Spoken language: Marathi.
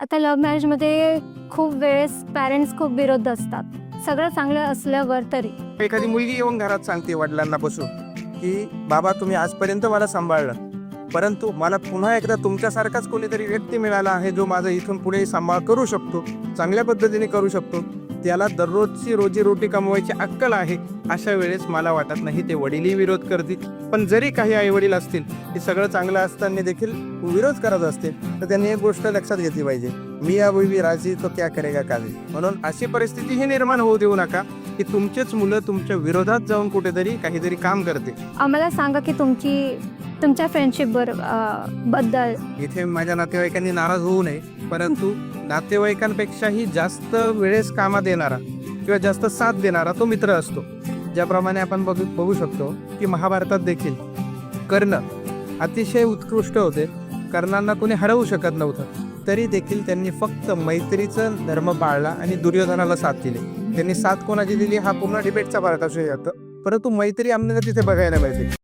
आता लव्ह मॅरेजमध्ये खूप वेळेस पॅरेंट्स खूप विरोध असतात. सगळं चांगलं असल्यावर तरी. एखादी मुलगी येऊन घरात सांगते वडिलांना बसून की बाबा तुम्ही आजपर्यंत मला सांभाळलं. परंतु मला पुन्हा एकदा तुमच्यासारखाच कोणीतरी व्यक्ती मिळाला आहे जो माझा इथून पुढे सांभाळ करू शकतो चांगल्या पद्धतीने करू शकतो. त्याला दररोजची रोजी रोटी कमवायची अक्कल आहे अशा वेळेस मला वाटत नाही ते वडीलही विरोध करतील. पण जरी काही आई वडील असतील ते सगळं चांगलं असताना देखील विरोध करत असतील तर त्यांनी एक गोष्ट लक्षात घेतली पाहिजे. मी या भी राजी तो क्या करेगा काजी म्हणून अशी परिस्थितीही निर्माण होऊ देऊ नका की तुमचेच मुलं तुमच्या विरोधात जाऊन कुठेतरी काहीतरी काम करते आम्हाला सांगा की तुमची तुमच्या फ्रेंडशिप बरबद्दल? इथे माझ्या नातेवाईकांनी नाराज होऊ नये परंतु नातेवाईकांपेक्षाही जास्त वेळेस कामात येणारा किंवा जास्त साथ देणारा तो मित्र असतो. ज्याप्रमाणे आपण बघू बघू शकतो की महाभारतात देखील कर्ण अतिशय उत्कृष्ट होते. कर्णांना कोणी हरवू शकत नव्हतं. तरी देखील त्यांनी फक्त मैत्रीचं धर्म पाळला आणि दुर्योधनाला साथ दिली. त्यांनी साथ कोणाची दिली हा पूर्ण डिबेटचा भाग असू शकतो परंतु मैत्री आम्हाला तिथे बघायला मिळते.